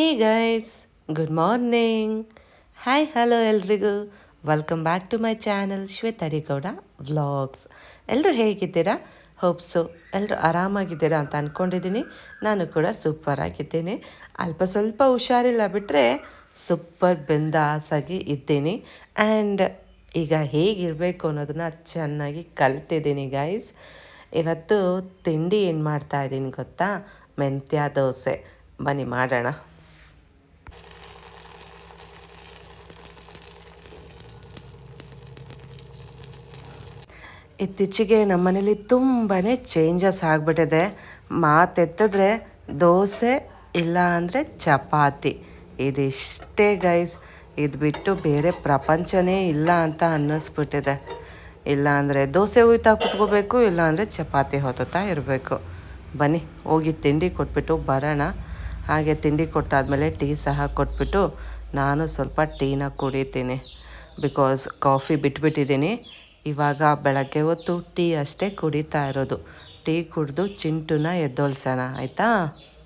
Hey guys good morning hi hello ಎಲ್ರಿಗೂ. Welcome back to my channel Shweta D Gowda vlogs ಎಲ್ಲರೂ ಹೇಗಿದ್ದೀರಾ? ಹೋಪ್ಸು ಎಲ್ಲರೂ ಆರಾಮಾಗಿದ್ದೀರಾ ಅಂತ ಅಂದ್ಕೊಂಡಿದ್ದೀನಿ ನಾನು ಕೂಡ ಸೂಪರ್ ಆಗಿದ್ದೀನಿ. ಅಲ್ಪ ಸ್ವಲ್ಪ ಹುಷಾರಿಲ್ಲ ಬಿಟ್ಟರೆ ಸೂಪರ್ ಬಿಂದಾಸಾಗಿ ಇದ್ದೀನಿ. ಆ್ಯಂಡ್ ಈಗ ಹೇಗಿರಬೇಕು ಅನ್ನೋದನ್ನ ಚೆನ್ನಾಗಿ ಕಲ್ತಿದ್ದೀನಿ ಗೈಸ್ ಇವತ್ತು ತಿಂಡಿ ಏನು ಮಾಡ್ತಾ ಇದ್ದೀನಿ ಗೊತ್ತಾ? ಮೆಂತ್ಯ ದೋಸೆ. ಬನ್ನಿ ಮಾಡೋಣ. ಇತ್ತೀಚೆಗೆ ನಮ್ಮನೇಲಿ ತುಂಬಾ ಚೇಂಜಸ್ ಆಗಿಬಿಟ್ಟಿದೆ. ಮಾತೆತ್ತಿದ್ರೆ ದೋಸೆ ಇಲ್ಲ ಅಂದರೆ ಚಪಾತಿ. ಇದಿಷ್ಟೇ ಗೈಸ್ ಇದು ಬಿಟ್ಟು ಬೇರೆ ಪ್ರಪಂಚನೇ ಇಲ್ಲ ಅಂತ ಅನ್ನಿಸ್ಬಿಟ್ಟಿದೆ. ಇಲ್ಲ ಅಂದರೆ ದೋಸೆ ಉಯ್ತಾ ಕುತ್ಕೋಬೇಕು, ಇಲ್ಲ ಅಂದರೆ ಚಪಾತಿ ಹೊತ್ತಾ ಇರಬೇಕು. ಬನ್ನಿ, ಹೋಗಿ ತಿಂಡಿ ಕೊಟ್ಬಿಟ್ಟು ಬರೋಣ. ಹಾಗೆ ತಿಂಡಿ ಕೊಟ್ಟಾದಮೇಲೆ ಟೀ ಸಹ ಕೊಟ್ಬಿಟ್ಟು ನಾನು ಸ್ವಲ್ಪ ಟೀನ ಕುಡಿತೀನಿ. ಬಿಕಾಸ್ ಕಾಫಿ ಬಿಟ್ಬಿಟ್ಟಿದ್ದೀನಿ. ಇವಾಗ ಬೆಳಗ್ಗೆ ಹೊತ್ತು ಟೀ ಅಷ್ಟೇ ಕುಡಿತಾ ಇರೋದು. ಟೀ ಕುಡಿದು ಚಿಂಟುನ ಎದ್ದೋಲ್ಸೋಣ ಆಯಿತಾ?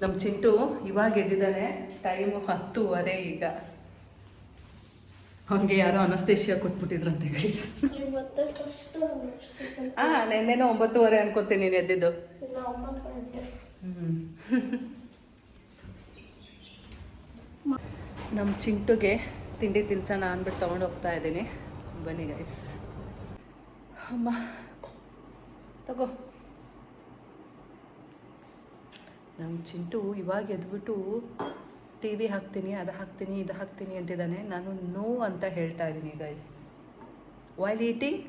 ನಮ್ಮ ಚಿಂಟು ಇವಾಗ ಎದ್ದಿದ್ದಾನೆ ಟೈಮು ಹತ್ತುವರೆ ಈಗ. ಹಂಗೆ ಯಾರೋ ಅನಸ್ತೇಶಿಯ ಕೊಟ್ಬಿಟ್ಟಿದ್ರಂತೆ ಗೈಸ್ ಆ, ನೆನ್ನೆನೋ ಒಂಬತ್ತುವರೆ ಅನ್ಕೋತೀನಿ ನೀನು ಎದ್ದಿದ್ದು. ನಮ್ಮ ಚಿಂಟುಗೆ ತಿಂಡಿ ತಿನ್ಸೋಣ ಅಂದ್ಬಿಟ್ಟು ತೊಗೊಂಡು ಹೋಗ್ತಾ ಇದ್ದೀನಿ. ಬನ್ನಿ ಗೈಸ್ ಅಮ್ಮ ತಗೋ. ನಮ್ಮ ಚಿಂಟು ಇವಾಗ ಎದ್ಬಿಟ್ಟು ಟಿ ವಿ ಹಾಕ್ತೀನಿ ಅದು ಹಾಕ್ತೀನಿ ಇದು ಹಾಕ್ತೀನಿ ಅಂತಿದ್ದಾನೆ. ನಾನು ನೋ ಅಂತ ಹೇಳ್ತಾ ಇದ್ದೀನಿ guys while eating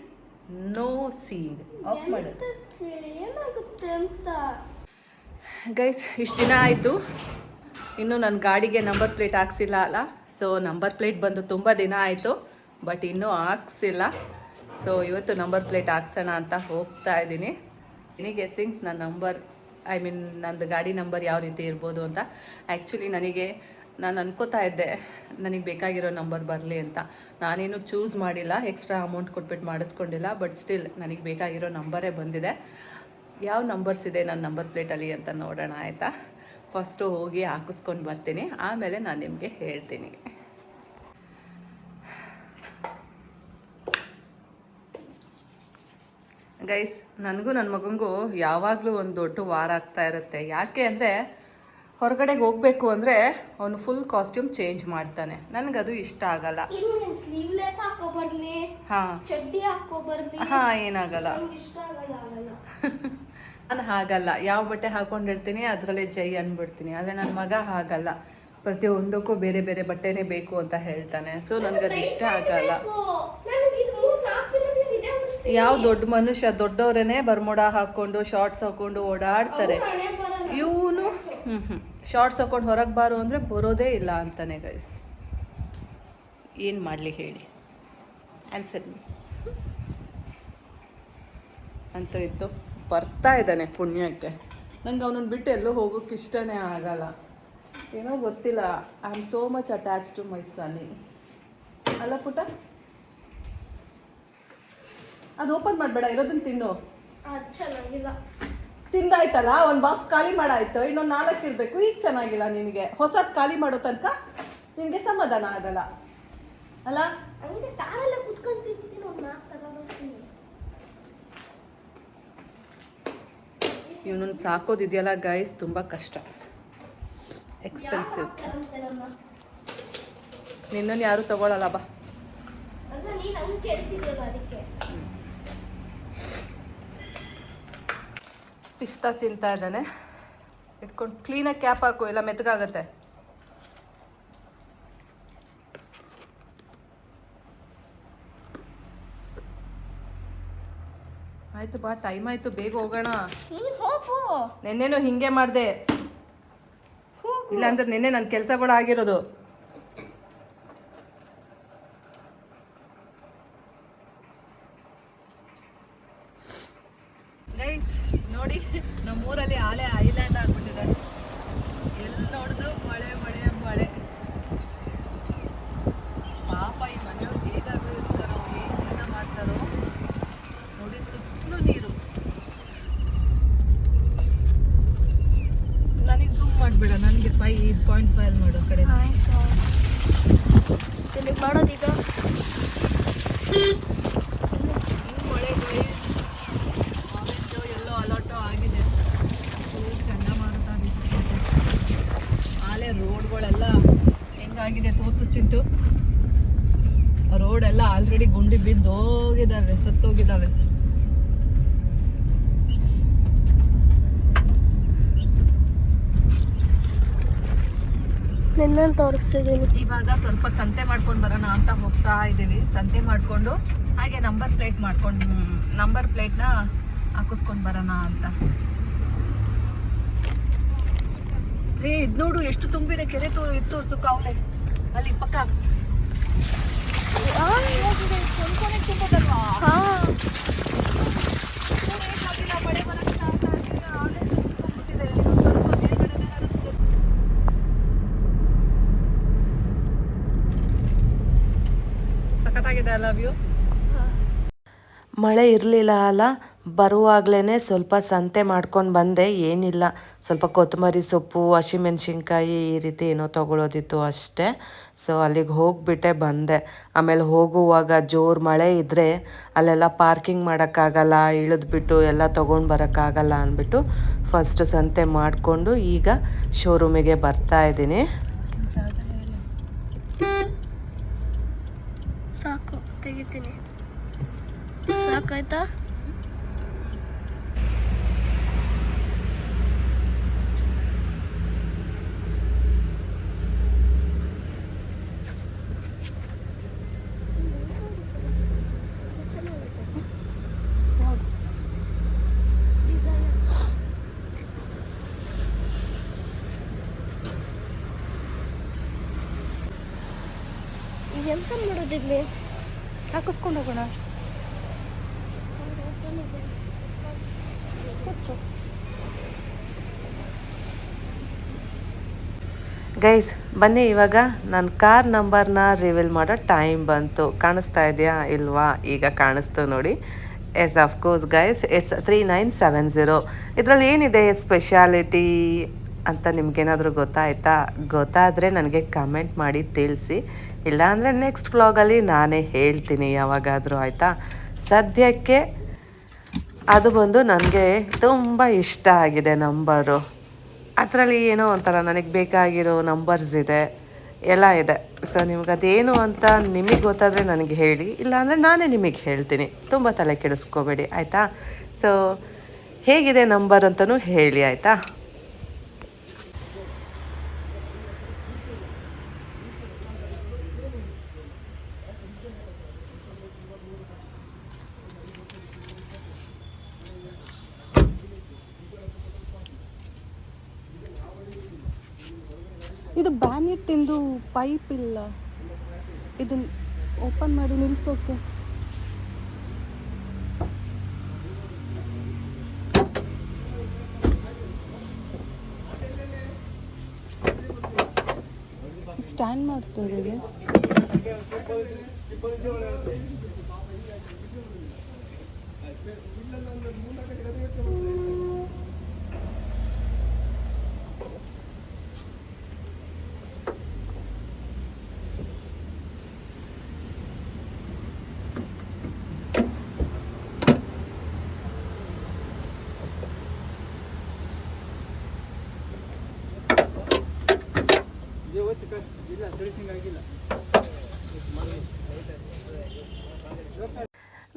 no seeing off ಮಾಡು. ಎಂತಕ್ಕೆ? ಏನಾಗುತ್ತೆ ಅಂತ? ಗೈಸ್ ಇಷ್ಟು ದಿನ ಆಯಿತು. ಇನ್ನೂ ನನ್ನ ಗಾಡಿಗೆ ನಂಬರ್ ಪ್ಲೇಟ್ ಹಾಕ್ಸಿಲ್ಲ ಅಲ್ಲ? ಸೊ ನಂಬರ್ ಪ್ಲೇಟ್ ಬಂದು ತುಂಬ ದಿನ ಆಯಿತು. ಬಟ್ ಇನ್ನೂ ಹಾಕ್ಸಿಲ್ಲ. ಸೊ ಇವತ್ತು ನಂಬರ್ ಪ್ಲೇಟ್ ಹಾಕ್ಸೋಣ ಅಂತ ಹೋಗ್ತಾ ಇದ್ದೀನಿ. ಎನಿ ಗೆಸ್ಸಿಂಗ್ಸ್ ನನ್ನ ನಂಬರ್ ಐ ಮೀನ್ ನಂದು ಗಾಡಿ ನಂಬರ್ ಯಾವ ರೀತಿ ಇರ್ಬೋದು ಅಂತ. ಆ್ಯಕ್ಚುಲಿ ನನಗೆ, ನಾನು ಅನ್ಕೋತಾ ಇದ್ದೆ, ನನಗೆ ಬೇಕಾಗಿರೋ ನಂಬರ್ ಬರಲಿ ಅಂತ. ನಾನೇನು ಚೂಸ್ ಮಾಡಿಲ್ಲ ಎಕ್ಸ್ಟ್ರಾ ಅಮೌಂಟ್ ಕೊಟ್ಬಿಟ್ಟು ಮಾಡಿಸ್ಕೊಂಡಿಲ್ಲ ಬಟ್ ಸ್ಟಿಲ್ ನನಗೆ ಬೇಕಾಗಿರೋ ನಂಬರೇ ಬಂದಿದೆ. ಯಾವ ನಂಬರ್ಸ್ ಇದೆ ನನ್ನ ನಂಬರ್ ಪ್ಲೇಟಲ್ಲಿ ಅಂತ ನೋಡೋಣ, ಆಯಿತಾ? ಫಸ್ಟು ಹೋಗಿ ಹಾಕಿಸ್ಕೊಂಡು ಬರ್ತೀನಿ. ಆಮೇಲೆ ನಾನು ನಿಮಗೆ ಹೇಳ್ತೀನಿ. ಗೈಸ್ ನನಗೂ ನನ್ನ ಮಗನಿಗೂ ಯಾವಾಗಲೂ ಒಂದು ದೊಡ್ಡ ವಾರ ಆಗ್ತಾ ಇರುತ್ತೆ. ಯಾಕೆ ಅಂದರೆ ಹೊರಗಡೆಗೆ ಹೋಗಬೇಕು ಅಂದರೆ ಅವನು ಫುಲ್ ಕಾಸ್ಟ್ಯೂಮ್ ಚೇಂಜ್ ಮಾಡ್ತಾನೆ. ನನಗದು ಇಷ್ಟ ಆಗಲ್ಲ. ಹಾಂ. ಏನಾಗಲ್ಲ. ನಾನು ಹಾಗಲ್ಲ. ಯಾವ ಬಟ್ಟೆ ಹಾಕೊಂಡಿರ್ತೀನಿ ಅದರಲ್ಲೇ ಜೈ ಅಂದ್ಬಿಡ್ತೀನಿ ಆದರೆ ನನ್ನ ಮಗ ಹಾಗಲ್ಲ. ಪ್ರತಿಯೊಂದಕ್ಕೂ ಬೇರೆ ಬೇರೆ ಬಟ್ಟೆನೇ ಬೇಕು ಅಂತ ಹೇಳ್ತಾನೆ. ಸೊ ನನಗದು ಇಷ್ಟ ಆಗಲ್ಲ ನನಗೆ ಇದು ಮೂರ್ ನಾಲ್ಕು ದಿನದಿಂದ ಇದೆ ಅನಿಸ್ತಿದೆ ಯಾವ ದೊಡ್ಡ ಮನುಷ್ಯ ದೊಡ್ಡವರೇ ಬರ್ಮೋಡ ಹಾಕ್ಕೊಂಡು ಶಾರ್ಟ್ಸ್ ಹಾಕೊಂಡು ಓಡಾಡ್ತಾರೆ. ಇವನು ಹ್ಞೂ ಹ್ಞೂ ಶಾರ್ಟ್ಸ್ ಹಾಕೊಂಡು ಹೊರಗೆ ಬಾರು ಅಂದರೆ ಬರೋದೇ ಇಲ್ಲ ಅಂತಾನೆ ಗೈಸ್ ಏನು ಮಾಡಲಿ ಹೇಳಿ? ಆನ್ಸರ್ ಅಂತ ಇತ್ತು ಬರ್ತಾ ಇದ್ದಾನೆ ಪುಣ್ಯಕ್ಕೆ. ನಂಗೆ ಅವನನ್ನು ಬಿಟ್ಟು ಎಲ್ಲೂ ಹೋಗೋಕ್ಕೆ ಇಷ್ಟನೇ ಆಗಲ್ಲ. ಏನೋ ಗೊತ್ತಿಲ್ಲ. I am so much attach to my ಸನಿ ಅಲ್ಲ ಪುಟ ಅದು ಓಪನ್ ಮಾಡಬೇಡ ಇರೋದನ್ನ ತಿನ್ನು. ಅದು ಚೆನ್ನಾಗಿಲ್ಲ. ತಿಂದಾಯ್ತಲ್ಲ ಒಂದು ಬಾಕ್ಸ್ ಖಾಲಿ ಮಾಡಾಯ್ತು ಇನ್ನೊಂದು ನಾಲ್ಕು ಇರಬೇಕು ಈಗ ಚೆನ್ನಾಗಿಲ್ಲ ನಿನಗೆ. ಹೊಸದು ಖಾಲಿ ಮಾಡೋ ತನಕ ನಿನಗೆ ಸಮಾಧಾನ ಆಗಲ್ಲ. ಅಲ್ಲ? ಇವನೊಂದು ಕಾರಲ್ಲೇ ಕುತ್ಕೊಂಡು ತಿಂತೀನಿ ಒಂದು ನಾಲ್ಕು ತಗೊಂಡ್ಬರ್ತೀನಿ ಇವನನ್ನು ಸಾಕೋದಿದೆಯಲ್ಲ ಗೈಸ್ ತುಂಬ ಕಷ್ಟ. ಎಕ್ಸ್ಪೆನ್ಸಿವ್ ನಿನ್ನನ್ನು ಯಾರು ತಗೊಳ್ಳಲ್ಲ ಬಾ. ಅದಕ್ಕೆ? ಪಿಸ್ತಾ ತಿಂತಾ ಇದ್ದಾನೆ. ಇಟ್ಕೊಂಡು ಕ್ಲೀನಾಗಿ ಕ್ಯಾಪ್ ಹಾಕು ಇಲ್ಲ ಮೆತ್ತಗಾಗತ್ತೆ ಆಯ್ತು ಬಾ ಟೈಮ್ ಆಯ್ತು ಬೇಗ ಹೋಗೋಣ. ನೀನು ಹೋಗು. ನೆನ್ನೆನೂ ಹಿಂಗೆ ಮಾಡಿದೆ. ಇಲ್ಲಾಂದ್ರೆ ನಿನ್ನೆ ನನ್ನ ಕೆಲಸಗಳು ಆಗಿರೋದು ಗೈಸ್ ನೋಡಿ ನಮ್ಮೂರಲ್ಲಿ ಆಲೆ ಐಲ್ಯಾಂಡ್ ಆಗ್ಬಿಟ್ಟಿದೆ ಎಲ್ಲಿ ನೋಡಿದ್ರು ಮಳೆ ಮಳೆ ಮಳೆ ಪಾಪ ಈ ಮನೆಯವ್ರು ಹೇಗಾದ್ರೂ ಇರ್ತಾರೋ ಏನು ಜೀವನ ಮಾಡ್ತಾರೋ ನೋಡಿ ಸುತ್ತಲೂ ನೀರು ನನಗೆ ಫೈವ್ ಫೈ ಇದು ಪಾಯಿಂಟ್ ಫೈವ್ ಮಾಡು ಕಡೆ. ಆಯ್ತು. ಮಾಡೋದೀಗ ಮಳೆ ಆರೆಂಜು ಎಲ್ಲೋ ಅಲರ್ಟು ಆಗಿದೆ ಚಂಡಮಾರುತ ಆಲೆ ರೋಡ್ಗಳೆಲ್ಲ ಹೆಂಗಾಗಿದೆ ತೋರ್ಸು ಚಿಂಟು. ರೋಡ್ ಎಲ್ಲ ಆಲ್ರೆಡಿ ಗುಂಡಿ ಬಿದ್ದು ಹೋಗಿದಾವೆ ಸತ್ತೋಗಿದಾವೆ ನಿನ್ನನ್ನು ತೋರಿಸ್ತಿದ್ದೀನಿ. ಇವಾಗ ಸ್ವಲ್ಪ ಸಂತೆ ಮಾಡ್ಕೊಂಡು ಬರೋಣ ಅಂತ ಹೋಗ್ತಾ ಇದ್ದೀವಿ. ಸಂತೆ ಮಾಡಿಕೊಂಡು ಹಾಗೆ ನಂಬರ್ ಪ್ಲೇಟ್ ಮಾಡ್ಕೊಂಡು ನಂಬರ್ ಪ್ಲೇಟ್ನ ಹಾಕಿಸ್ಕೊಂಡು ಬರೋಣ ಅಂತ. ಏ ಇದು ನೋಡು ಎಷ್ಟು ತುಂಬಿದೆ. ಕೆರೆ ತೋರು ಇದು ತೋರಿಸು ಕಾವಲೆ. ಅಲ್ಲಿ ಪಕ್ಕ. ಹೋಗಿದೆ ಕೊಂಡ್ಕೊನೆ ತುಂಬೋದಲ್ವಾ ಹಾಂ ನೋಡು ಏನಾಗಿಲ್ಲ, ಮಳೆ ಬರಕ್ಕೆ start ಆಗಿ ಆಲೆ ತುಂಬ್ಕೊಂಡ್ಬಿಟ್ಟಿದೆ. ಇನ್ನೊಂದ್ ಸ್ವಲ್ಪ ಮೇಲ್ಗಡೆನೇ ಹರಿದ್ಬಿಡುತ್ತೆ. ಮಳೆ ಇರಲಿಲ್ಲ ಅಲ್ಲ ಬರುವಾಗಲೇ ಸ್ವಲ್ಪ ಸಂತೆ ಮಾಡ್ಕೊಂಡು ಬಂದೆ ಏನಿಲ್ಲ. ಸ್ವಲ್ಪ ಕೊತ್ತಂಬರಿ ಸೊಪ್ಪು ಹಸಿಮೆಣ್ಸಿನ್ಕಾಯಿ ಈ ರೀತಿ ಏನೋ ತೊಗೊಳೋದಿತ್ತು ಅಷ್ಟೇ. ಸೊ ಅಲ್ಲಿಗೆ ಹೋಗಿಬಿಟ್ಟೆ ಬಂದೆ. ಆಮೇಲೆ ಹೋಗುವಾಗ ಜೋರು ಮಳೆ ಇದ್ದರೆ ಅಲ್ಲೆಲ್ಲ ಪಾರ್ಕಿಂಗ್ ಮಾಡೋಕ್ಕಾಗಲ್ಲ ಇಳಿದ್ಬಿಟ್ಟು ಎಲ್ಲ ತೊಗೊಂಡು ಬರೋಕ್ಕಾಗಲ್ಲ ಅಂದ್ಬಿಟ್ಟು ಫಸ್ಟ್ ಸಂತೆ ಮಾಡಿಕೊಂಡು ಈಗ ಶೋರೂಮಿಗೆ ಬರ್ತಾ ಇದ್ದೀನಿ. ತೆಗಿತೀನಿ. ಸಾಕಾಯ್ತಾ? ಎಂತ ಮಾಡೋದಿಲ್ಲಿ ಹಾಕಿಸ್ಕೊಂಡು ಹೋಗೋಣ. ಗೈಸ್ ಬನ್ನಿ ಇವಾಗ ನನ್ನ ಕಾರ್ ನಂಬರ್ನ ರಿವೀಲ್ ಮಾಡೋ ಟೈಮ್ ಬಂತು. ಕಾಣಿಸ್ತಾ ಇದೆಯಾ ಇಲ್ವಾ? ಈಗ ಕಾಣಿಸ್ತು ನೋಡಿ. Yes course guys it's three nine seven zero ಇದರಲ್ಲಿ ಏನಿದೆ ಸ್ಪೆಷಾಲಿಟಿ ಅಂತ ನಿಮಗೇನಾದರೂ ಗೊತ್ತಾಯ್ತಾ? ಗೊತ್ತಾದರೆ ನನಗೆ ಕಮೆಂಟ್ ಮಾಡಿ ತಿಳಿಸಿ. ಇಲ್ಲಾಂದರೆ ನೆಕ್ಸ್ಟ್ ವ್ಲಾಗಲ್ಲಿ ನಾನೇ ಹೇಳ್ತೀನಿ ಯಾವಾಗಾದರೂ, ಆಯಿತಾ? ಸದ್ಯಕ್ಕೆ ಅದು ಬಂದು ನನಗೆ ತುಂಬ ಇಷ್ಟ ಆಗಿದೆ ನಂಬರು. ಅದರಲ್ಲಿ ಏನೋ ಒಂಥರ ನನಗೆ ಬೇಕಾಗಿರೋ ನಂಬರ್ಸ್ ಇದೆ, ಎಲ್ಲ ಇದೆ. ಸೊ ನಿಮ್ಗೆ ಅದೇನು ಅಂತ ನಿಮಗೆ ಗೊತ್ತಾದರೆ ನನಗೆ ಹೇಳಿ, ಇಲ್ಲಾಂದರೆ ನಾನೇ ನಿಮಗೆ ಹೇಳ್ತೀನಿ. ತುಂಬ ತಲೆ ಕೆಡಿಸ್ಕೋಬೇಡಿ, ಆಯಿತಾ? ಸೊ ಹೇಗಿದೆ ನಂಬರ್ ಅಂತಲೂ ಹೇಳಿ, ಆಯಿತಾ ಇದು ಬ್ಯಾನೆಟ್ ತಿಂದು ಪೈಪ್ ಇಲ್ಲ ಇದನ್ನ ಓಪನ್ ಮಾಡಿ ನಿಲ್ಸೋಕೆ. ಸ್ಟ್ಯಾಂಡ್ ಮಾಡ್ತದೆ ಇದು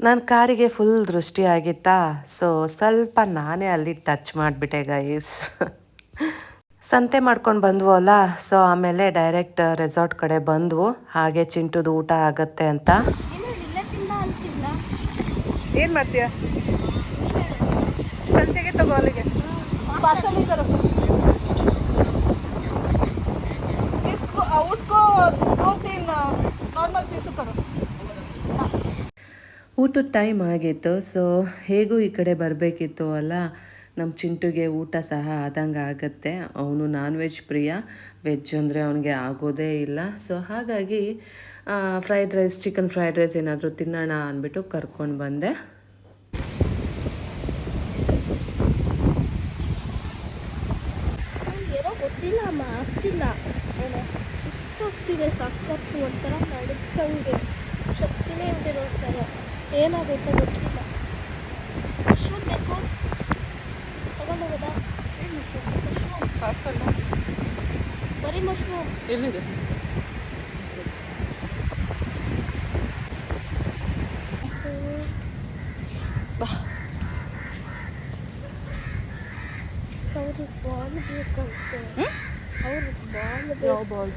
ನನ್ನ ಕಾರಿಗೆ ಫುಲ್ ದೃಷ್ಟಿ ಆಗಿತ್ತಾ ಸೊ ಸ್ವಲ್ಪ ನಾನೇ ಅಲ್ಲಿ ಟಚ್ ಮಾಡಿಬಿಟ್ಟೆ ಗೈಸ್ ಸಂತೆ ಮಾಡ್ಕೊಂಡು ಬಂದ್ವು ಅಲ್ಲ ಸೊ ಆಮೇಲೆ ಡೈರೆಕ್ಟ್ ರೆಸಾರ್ಟ್ ಕಡೆ ಬಂದ್ವು. ಹಾಗೆ ಚಿಂಟುದು ಊಟ ಆಗತ್ತೆ ಅಂತ. ಏನು ಮಾಡ್ತೀಯ? ಸಂಜೆಗೆ ತಗೋ ಅಲ್ಲಿಗೆ. उसको दो तीन नॉर्मल पीस करो ಊಟದ ಟೈಮ್ ಆಗಿತ್ತು ಸೊ ಹೇಗೂ ಈ ಕಡೆ ಬರಬೇಕಿತ್ತು ಅಲ್ಲ ನಮ್ಮ ಚಿಂಟುಗೆ ಊಟ ಸಹ ಆದಂಗೆ ಆಗುತ್ತೆ ಅವನು ನಾನ್ ವೆಜ್ ಪ್ರಿಯ ವೆಜ್ ಅಂದರೆ ಅವನಿಗೆ ಆಗೋದೇ ಇಲ್ಲ ಸೊ ಹಾಗಾಗಿ fried rice chicken fried rice ಏನಾದರೂ ತಿನ್ನೋಣ ಅಂದ್ಬಿಟ್ಟು ಕರ್ಕೊಂಡು ಬಂದೆ mushroom. 50 de. Bah. Avrupa bağlı bir kalktı. Hı? Avrupa bağlı bir Ya bağlı.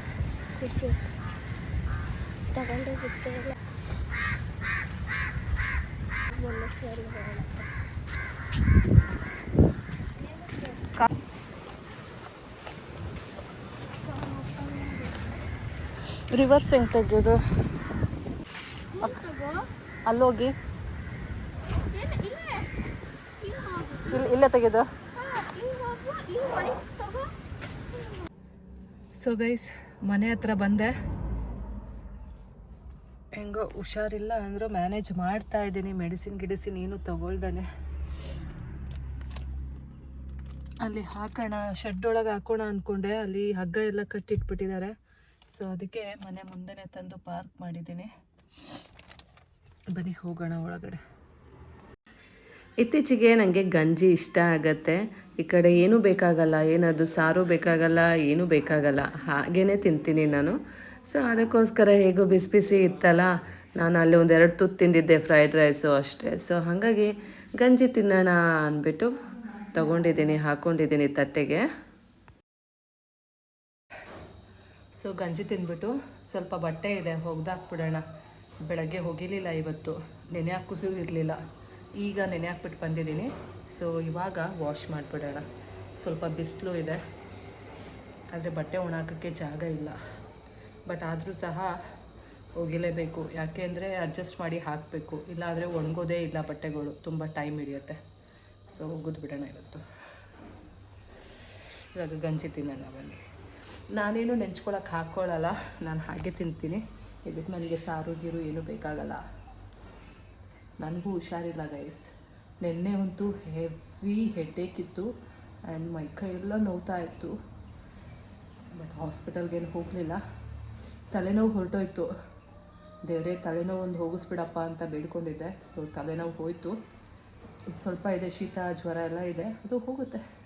Küçük. Davanda gitti. Bunu şöyle bağlı. Reverse ಹೆಂಗೆ ತೆಗೆಯೋದು? ತಗೋ ಅಲ್ಲೋಗಿ. ಇಲ್ಲೇ ಇಲ್ಲಿ ತೆಗೆದು ಸೊ ಗೈಸ್ ಮನೆ ಹತ್ರ ಬಂದೆ. ಹೆಂಗೋ ಹುಷಾರಿಲ್ಲ ಅಂದರೂ ಮ್ಯಾನೇಜ್ ಮಾಡ್ತಾ ಇದ್ದೀನಿ. ಮೆಡಿಸಿನ್ ಗಿಡಿಸಿನ್ ಏನು ತಗೊಳ್ದಾನೆ. ಅಲ್ಲಿ ಹಾಕೋಣ ಶೆಡ್ ಒಳಗೆ ಹಾಕೋಣ ಅಂದ್ಕೊಂಡೆ ಅಲ್ಲಿ ಹಗ್ಗ ಎಲ್ಲ ಕಟ್ಟಿಟ್ಬಿಟ್ಟಿದ್ದಾರೆ. ಸೊ ಅದಕ್ಕೆ ಮನೆ ಮುಂದೆನೆ ತಂದು ಪಾರ್ಕ್ ಮಾಡಿದ್ದೀನಿ. ಬನ್ನಿ, ಹೋಗೋಣ ಒಳಗಡೆ. ಇತ್ತೀಚೆಗೆ ನನಗೆ ಗಂಜಿ ಇಷ್ಟ ಆಗತ್ತೆ. ಈ ಕಡೆ ಏನೂ ಬೇಕಾಗಲ್ಲ ಏನದು ಸಾರು ಬೇಕಾಗಲ್ಲ, ಏನೂ ಬೇಕಾಗಲ್ಲ. ಹಾಗೇ ತಿಂತೀನಿ ನಾನು. ಸೊ ಅದಕ್ಕೋಸ್ಕರ ಹೇಗೋ ಬಿಸಿ ಬಿಸಿ ಇತ್ತಲ್ಲ, ನಾನು ಅಲ್ಲಿ ಒಂದೆರಡು ತುತ್ತು ತಿಂದಿದ್ದೆ ಫ್ರೈಡ್ ರೈಸು ಅಷ್ಟೇ. ಸೊ ಹಾಗಾಗಿ ಗಂಜಿ ತಿನ್ನೋಣ ಅಂದ್ಬಿಟ್ಟು ತಗೊಂಡಿದ್ದೀನಿ ಹಾಕ್ಕೊಂಡಿದ್ದೀನಿ ತಟ್ಟೆಗೆ. ಸೊ ಗಂಜಿ ತಿಂದ್ಬಿಟ್ಟು ಸ್ವಲ್ಪ ಬಟ್ಟೆ ಇದೆ ಒಗ್ದಾಕ್ಬಿಡೋಣ ಬೆಳಗ್ಗೆ ಹೋಗಿರಲಿಲ್ಲ ಇವತ್ತು. ನೆನೆ ಹಾಕಿಸೂ ಇರಲಿಲ್ಲ. ಈಗ ನೆನೆ ಹಾಕ್ಬಿಟ್ಟು ಬಂದಿದ್ದೀನಿ. ಸೊ ಇವಾಗ ವಾಶ್ ಮಾಡಿಬಿಡೋಣ. ಸ್ವಲ್ಪ ಬಿಸಿಲು ಇದೆ. ಆದರೆ ಬಟ್ಟೆ ಒಣಾಕೋಕ್ಕೆ ಜಾಗ ಇಲ್ಲ. ಬಟ್ ಆದರೂ ಸಹ ಒಗಿಲೇಬೇಕು ಯಾಕೆಂದರೆ ಅಡ್ಜಸ್ಟ್ ಮಾಡಿ ಹಾಕಬೇಕು. ಇಲ್ಲಾಂದರೆ ಒಣಗೋದೇ ಇಲ್ಲ ಬಟ್ಟೆಗಳು. ತುಂಬ ಟೈಮ್ ಹಿಡಿಯುತ್ತೆ. ಸೊ ಒಗೆದು ಬಿಡೋಣ ಇವತ್ತು. ಇವಾಗ ಗಂಜಿ ತಿನ್ನೋಣ ಬನ್ನಿ. ನಾನೇನು ನೆಂಚ್ಕೊಳಕ್ಕೆ ಹಾಕ್ಕೊಳ್ಳಲ್ಲ ನಾನು ಹಾಗೆ ತಿಂತೀನಿ. ಇದಕ್ಕೆ ನನಗೆ ಸಾರು, ಗೀರು ಏನೂ ಬೇಕಾಗಲ್ಲ. ನನಗೂ ಹುಷಾರಿಲ್ಲ ಗೈಸ್ ನಿನ್ನೆ ಅಂತೂ ಹೆವಿ ಹೆಡ್ಡೇಕ್ ಇತ್ತು ಆ್ಯಂಡ್ ಮೈಕೈ ಎಲ್ಲ ನೋವ್ತಾ ಇತ್ತು. ಬಟ್ ಹಾಸ್ಪಿಟಲ್ಗೇನು ಹೋಗಲಿಲ್ಲ. ತಲೆನೋವು ಹೊರಟೋಯ್ತು. ದೇವರೇ, ತಲೆನೋವು ಒಂದು ಹೋಗಿಸ್ಬಿಡಪ್ಪ ಅಂತ ಬೇಡ್ಕೊಂಡಿದ್ದೆ. ಸೊ ತಲೆನೋವು ಹೋಯಿತು. ಸ್ವಲ್ಪ ಇದೆ, ಶೀತ, ಜ್ವರ ಎಲ್ಲ ಇದೆ. ಅದು ಹೋಗುತ್ತೆ.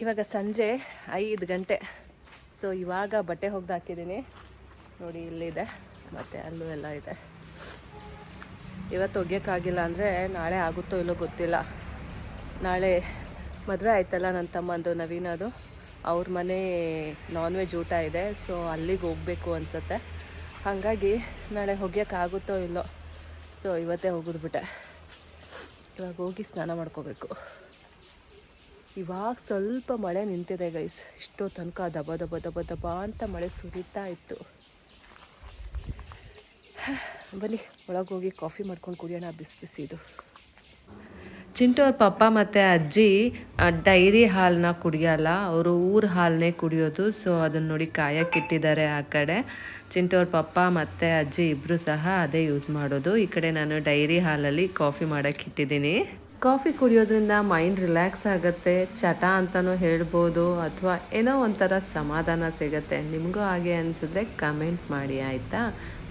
ಇವಾಗ ಸಂಜೆ ಐದು ಗಂಟೆ. ಸೊ ಇವಾಗ ಬಟ್ಟೆ ಒಗ್ದು ಹಾಕಿದ್ದೀನಿ. ನೋಡಿ, ಇಲ್ಲಿದೆ. ಮತ್ತು ಅಲ್ಲೂ ಎಲ್ಲ ಇದೆ. ಇವತ್ತು ಒಗ್ಯೋಕ್ಕಾಗಿಲ್ಲ ಅಂದರೆ ನಾಳೆ ಆಗುತ್ತೋ ಇಲ್ಲೋ ಗೊತ್ತಿಲ್ಲ. ನಾಳೆ ಮದುವೆ ಆಯ್ತಲ್ಲ ನನ್ನ ತಮ್ಮಂದು, ನವೀನದು. ಅವ್ರ ಮನೆ ನಾನ್ ವೆಜ್ ಊಟ ಇದೆ. ಸೊ ಅಲ್ಲಿಗೆ ಹೋಗಬೇಕು ಅನಿಸುತ್ತೆ. ಹಾಗಾಗಿ ನಾಳೆ ಹೋಗ್ಯಕ್ಕಾಗುತ್ತೋ ಇಲ್ಲೋ. ಸೊ ಇವತ್ತೇ ಹೋಗಿದ್ಬಿಟ್ಟೆ ಇವಾಗ ಹೋಗಿ ಸ್ನಾನ ಮಾಡ್ಕೋಬೇಕು. ಇವಾಗ ಸ್ವಲ್ಪ ಮಳೆ ನಿಂತಿದೆ ಗೈಸ್ ಇಷ್ಟೋ ತನಕ ದಬ ದಬ ದಬ ದಬ ಅಂತ ಮಳೆ ಸುರಿತಾ ಇತ್ತು. ಬನ್ನಿ ಒಳಗೋಗಿ ಕಾಫಿ ಮಾಡ್ಕೊಂಡು ಕುಡಿಯೋಣ, ಬಿಸಿ ಬಿಸಿದು ಚಿಂಟು ಅವ್ರ ಪಪ್ಪ ಮತ್ತು ಅಜ್ಜಿ ಡೈರಿ ಹಾಲನ್ನ ಕುಡಿಯೋಲ್ಲ, ಅವರು ಊರ ಹಾಲನ್ನೇ ಕುಡಿಯೋದು, ಸೊ ಅದನ್ನು ನೋಡಿ ಕಾಯಕ್ಕಿಟ್ಟಿದ್ದಾರೆ ಆ ಕಡೆ. ಚಿಂಟು ಅವ್ರ ಪಪ್ಪ ಮತ್ತು ಅಜ್ಜಿ ಇಬ್ಬರು ಸಹ ಅದೇ ಯೂಸ್ ಮಾಡೋದು. ಈ ಕಡೆ ನಾನು ಡೈರಿ ಹಾಲಲ್ಲಿ ಕಾಫಿ ಮಾಡೋಕ್ಕೆ ಇಟ್ಟಿದ್ದೀನಿ. ಕಾಫಿ ಕುಡಿಯೋದ್ರಿಂದ ಮೈಂಡ್ ರಿಲ್ಯಾಕ್ಸ್ ಆಗುತ್ತೆ ಚಟ ಅಂತಲೂ ಹೇಳ್ಬೋದು ಅಥವಾ ಏನೋ ಒಂಥರ ಸಮಾಧಾನ ಸಿಗುತ್ತೆ. ನಿಮಗೂ ಹಾಗೆ ಅನಿಸಿದ್ರೆ ಕಮೆಂಟ್ ಮಾಡಿ ಆಯಿತಾ?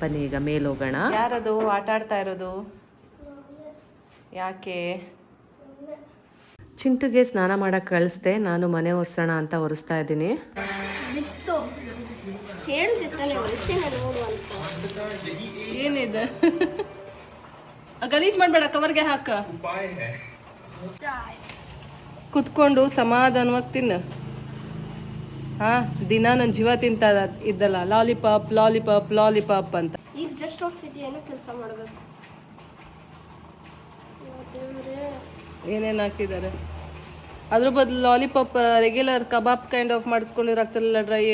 ಬನ್ನಿ ಈಗ ಮೇಲೋಗೋಣ. ಹೋಗೋಣ ಯಾರದು? ಆಟ ಆಡ್ತಾ ಇರೋದು? ಯಾಕೆ? ಚಿಂಟುಗೆ ಸ್ನಾನ ಮಾಡಕ್ಕೆ ಕಳಿಸ್ದೆ ನಾನು ಮನೆ ಒರೆಸೋಣ ಅಂತ ಒರೆಸ್ತಾ ಇದ್ದೀನಿ. ಏನಿದೆ? ಗಲೀಜ್ ಮಾಡಬೇಡ ಕವರ್ಗೆ ಹಾಕ. ಕುತ್ಕೊಂಡು ಸಮಾಧಾನವಾಗಿ ತಿನ್ನು. ಹಾ ದಿನ ನನ್ನ ಜೀವ ತಿಂತ ಇದ್ದಲ್ಲ. ಲಾಲಿಪಾಪ್ ಲಾಲಿಪಾಪ್ ಲಾಲಿಪಾಪ್ ಅಂತ. ಈಗ ಜಸ್ಟ್ ಏನೋ ಕೆಲಸ ಮಾಡಬೇಕು. ಏನೇನು ಹಾಕಿದ್ದಾರೆ? ಅದ್ರ ಬದಲು lollipop regular kebab kind of ಮಾಡಿಸ್ಕೊಂಡಿರಾಗ್ತಿರಲಿಲ್ಲ dry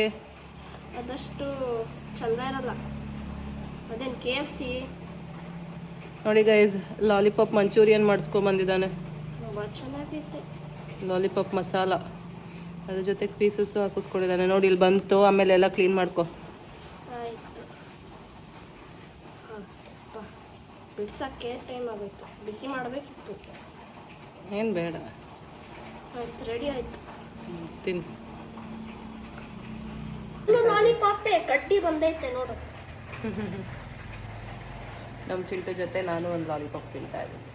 ಅದಷ್ಟು ಚಂದ ಇರಲ್ಲ. ಅದೇನು ಕೆ ಎಫ್ ಸಿ ನೋಡಿ ಗೈಸ್ ಲಾಲಿಪಾಪ್ ಮಂಚೂರಿಯನ್ ಮಾಡಿಸ್ಕೊಂಬಂದಿದ್ದಾನೆ ಲಾಲಿಪಾಪ್ ಮಸಾಲ. ಅದ್ರ ಜೊತೆಗೆ ಪೀಸಸ್ಸು ಹಾಕಿಸ್ಕೊಂಡಿದ್ದಾನೆ. ನೋಡಿ ಇಲ್ಲಿ ಬಂತು ಆಮೇಲೆ ಎಲ್ಲ ಕ್ಲೀನ್ ಮಾಡ್ಕೊ. ಬಿಡ್ಸಕ್ಕೆ ಟೈಮ್ ಆಗುತ್ತೆ ಬಿಸಿ ಮಾಡಬೇಕಿತ್ತು. ಏನು ಬೇಡ. ಆಯ್ತು ರೆಡಿ ಆಯ್ತು. ತಿನ್ನು ಲಾಲಿಪಾಪೆ ಕಡ್ಡಿ ಬಂದೈತೆ ನೋಡು. ನಮ್ಮ ಚಿಂಟು ಜೊತೆ ನಾನು ಒಂದು ಲಾಲಿಪಾಪ್ ತಿಂತಾ ಇದ್ದೀನಿ.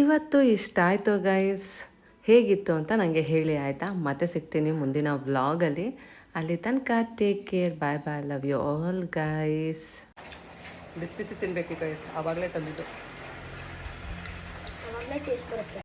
ಇವತ್ತು ಇಷ್ಟ ಆಯಿತು ಗೈಸ್ ಹೇಗಿತ್ತು ಅಂತ ನನಗೆ ಹೇಳಿ ಆಯಿತಾ? ಮತ್ತೆ ಸಿಗ್ತೀನಿ ಮುಂದಿನ ವ್ಲಾಗಲ್ಲಿ ಅಲ್ಲಿ. ತನಕ take care bye bye love you all guys ಬಿಸಿ ಬಿಸಿ ತಿನ್ಬೇಕು ಗೈಸ್ ಆವಾಗಲೇ ತಂದಿದ್ದು. ಅವಾಗಲೇ ಟೇಸ್ಟ್ ಬರುತ್ತೆ.